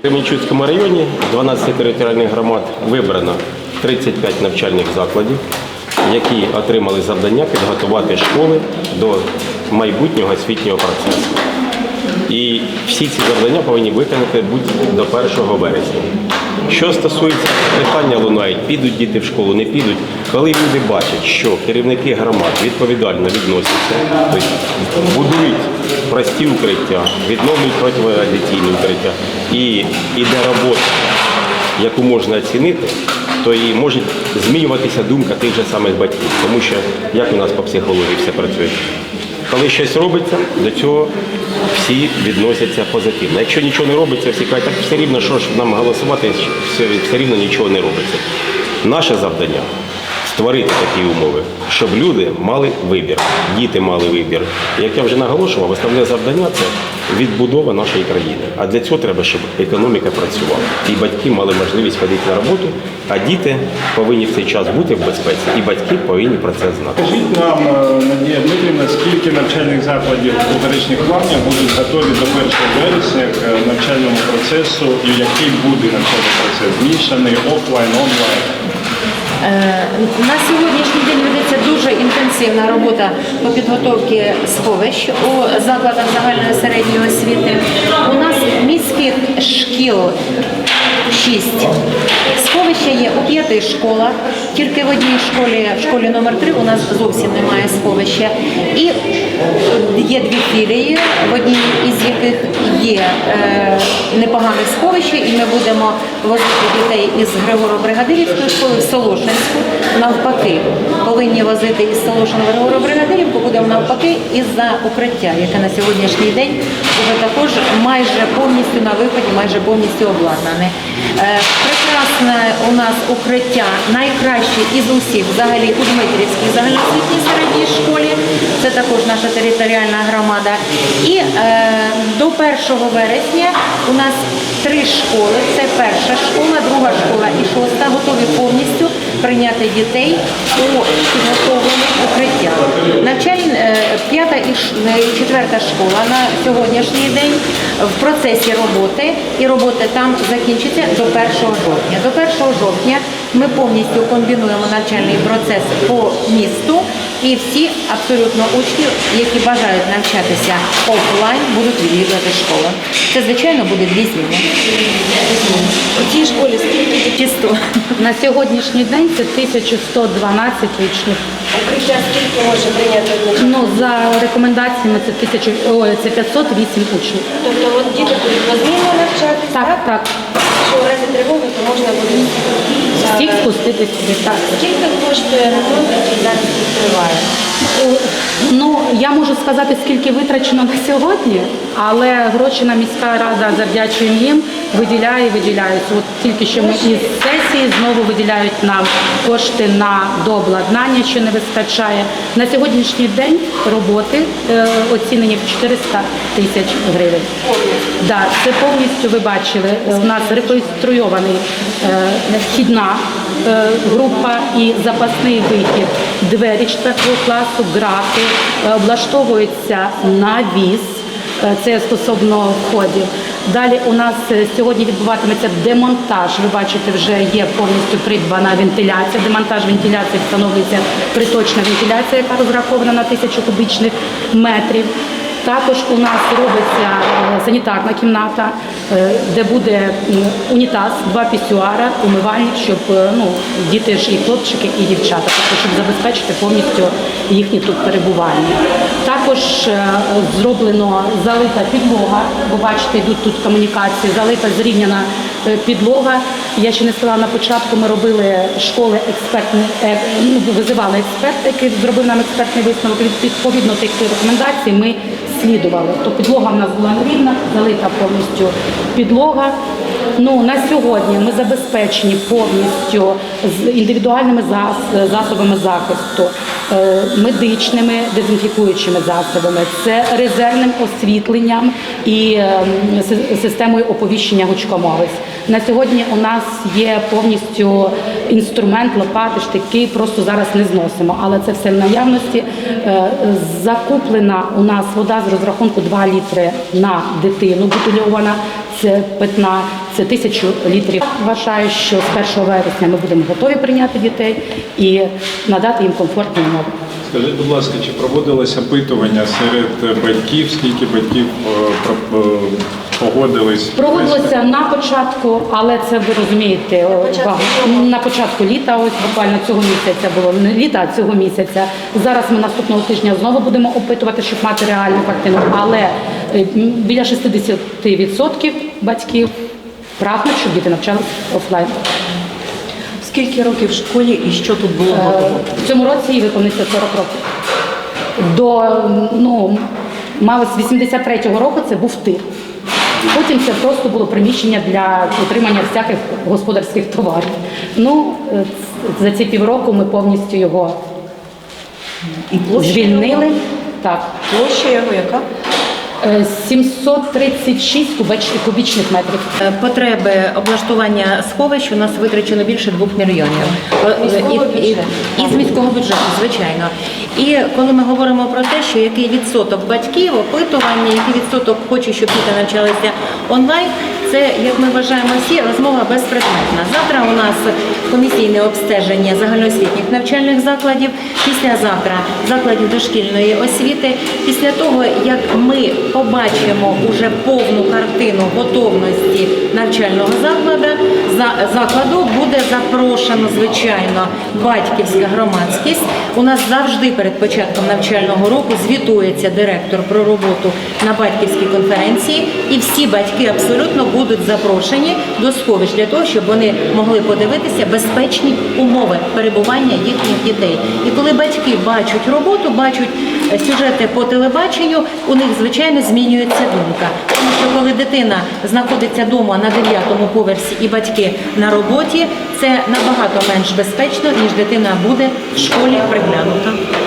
В Кременчуцькому районі з 12 територіальних громад вибрано 35 навчальних закладів, які отримали завдання підготувати школи до майбутнього освітнього процесу. І всі ці завдання повинні виконати будь до 1 вересня. Що стосується питання лунають, підуть діти в школу, не підуть. Коли люди бачать, що керівники громад відповідально відносяться, тобто будують прості укриття, відновлюють протирадіаційні укриття і іде робота, яку можна оцінити, то і може змінюватися думка тих же самих батьків. Тому що як у нас по психології все працює? Коли щось робиться, до цього всі відносяться позитивно. Якщо нічого не робиться, всі кажуть, так все рівно, що ж нам голосувати, все, все рівно нічого не робиться. Наше завдання створити такі умови, щоб люди мали вибір, діти мали вибір. Як я вже наголошував, основне завдання це відбудова нашої країни. А для цього треба, щоб економіка працювала. І батьки мали можливість ходити на роботу, а діти повинні в цей час бути в безпеці, і батьки повинні про це знати. Скажіть нам, е, Надія Дмитрівна, скільки навчальних закладів п'ятирічних планів будуть готові до 1 вересня к е, навчальному процесу і який буде навчальний процес? Змішаний, офлайн, онлайн? Е, На сьогоднішній день ведеться дуже інтенсивна робота по підготовці сховищ у закладах загальної середньої освіти. У нас міських шкіл шість. Сховища є у п'яти школах. Тільки в одній школі, в школі номер 3 у нас зовсім немає сховища. І є дві філії, в одній із яких є е, непогане сховище, і ми будемо возити дітей із Григоро-Бригадирівської школи в Солошинську. Навпаки, повинні возити із Солошина в Григоро-Бригадирівку, будемо навпаки із-за укриття, яке на сьогоднішній день вже також майже повністю на виході, майже повністю обладнане. Е, Прекрасне у нас укриття найкраще із усіх взагалі у Дмитрівській загальноосвітній середній школі. Це також наша територіальна громада. І е, до 1 вересня у нас три школи. Це перша школа, друга школа і шоста готові повністю прийняти дітей у підготовлені четверта школа на сьогоднішній день в процесі роботи, і робота там закінчиться до 1 жовтня. До 1 жовтня ми повністю комбінуємо навчальний процес по місту, і всі абсолютно учні, які бажають навчатися офлайн, будуть відвідувати школу. Це звичайно буде дві зміни. У цій школі скільки 100. На сьогоднішній день це 1112 учнів. укриття скільки може прийняти? Ну за рекомендаціями це тисячу ой, це 508 учнів. Тобто от діти будуть позмінно навчатися, Так, так. що в разі тривоги, то можна буде Всіх спустити сюди. Так. Скільки коштує ремонт, який зараз триває? О, Ну я можу сказати, скільки витрачено на сьогодні, але гроші на міська рада завдячуємо їм, виділяє, виділяють. От тільки що ми із сесії знову виділяють нам кошти на дообладнання, що не вистачає. На сьогоднішній день роботи е, оцінені в 400 тисяч гривень. Да, це повністю ви бачили. е, У нас реконструйований е, вхідна е, група і запасний вихід. Двері 4 класу, грати, е, облаштовується навіс. Е, Це стосовно входів. Далі у нас е, сьогодні відбуватиметься демонтаж. Ви бачите, вже є повністю придбана вентиляція. Демонтаж вентиляції встановлюється приточна вентиляція, яка розрахована на тисячу кубічних метрів. Також у нас робиться е, санітарна кімната, е, де буде унітаз, два пісюара, умивальник, щоб е, ну, діти ж і хлопчики, і дівчата, тобто, щоб забезпечити повністю їхнє тут перебування. Також зроблено залита підлога, бо бачите, йдуть тут комунікації, залита зрівняна підлога. Я ще не сказала на початку, ми робили школи експертні, ну, визивали експерта, який зробив нам експертний висновок. Відповідно тих рекомендацій ми слідували. То підлога в нас була нерівна, залита повністю підлога. Ну на сьогодні ми забезпечені повністю з індивідуальними засобами захисту, е, медичними дезінфікуючими засобами, це резервним освітленням і е, системою оповіщення гучкомовець. На сьогодні у нас є повністю інструмент, лопати, штики, просто зараз не зносимо, але це все в наявності. Е, Закуплена у нас вода з розрахунку 2 літри на дитину бутильована. Це питна, це тисячу літрів. Вважаю, що з 1 вересня ми будемо готові прийняти дітей і надати їм комфортні умови. Скажіть, будь ласка, чи проводилось опитування серед батьків, скільки батьків е, е, погодились? Проводилося на початку, але це ви розумієте, о, початку на початку літа, ось буквально цього місяця було не літа, а цього місяця. Зараз ми наступного тижня знову будемо опитувати, щоб мати реальну картину. Але е, біля 60% батьків прагнуть, щоб діти навчалися офлайн. Скільки років в школі і що тут було Е. В цьому році їй виповниться 40 років. До ну, мало з 83-го року це був тир. Потім це просто було приміщення для утримання всяких господарських товарів. Ну, е, за ці півроку ми повністю його І площа звільнили. його? Так, Площа його яка? Е, 736 кубічних метрів. Е, Потреби облаштування сховищ у нас витрачено більше 2 мільйонів. Е, Міського і- і- бюджету. І з міського бюджету, звичайно. І коли ми говоримо про те, що який відсоток батьків, опитування, який відсоток хоче, щоб діти навчалися онлайн, це, як ми вважаємо всі, розмова безпредметна. Завтра у нас комісійне обстеження загальноосвітніх навчальних закладів, післязавтра закладів дошкільної освіти. Після того, як ми побачимо уже повну картину готовності навчального закладу, за- закладу буде запрошено, звичайно, батьківська громадськість. У нас завжди перед початком навчального року звітується директор про роботу на батьківській конференції, і всі батьки абсолютно будуть запрошені до сховищ для того, щоб вони могли подивитися безпечні умови перебування їхніх дітей. І коли батьки бачать роботу, бачать е, сюжети по телебаченню, у них звичайно змінюється думка. Тому що коли дитина знаходиться вдома на дев'ятому поверсі і батьки на роботі, це набагато менш безпечно, ніж дитина буде в школі приглянута.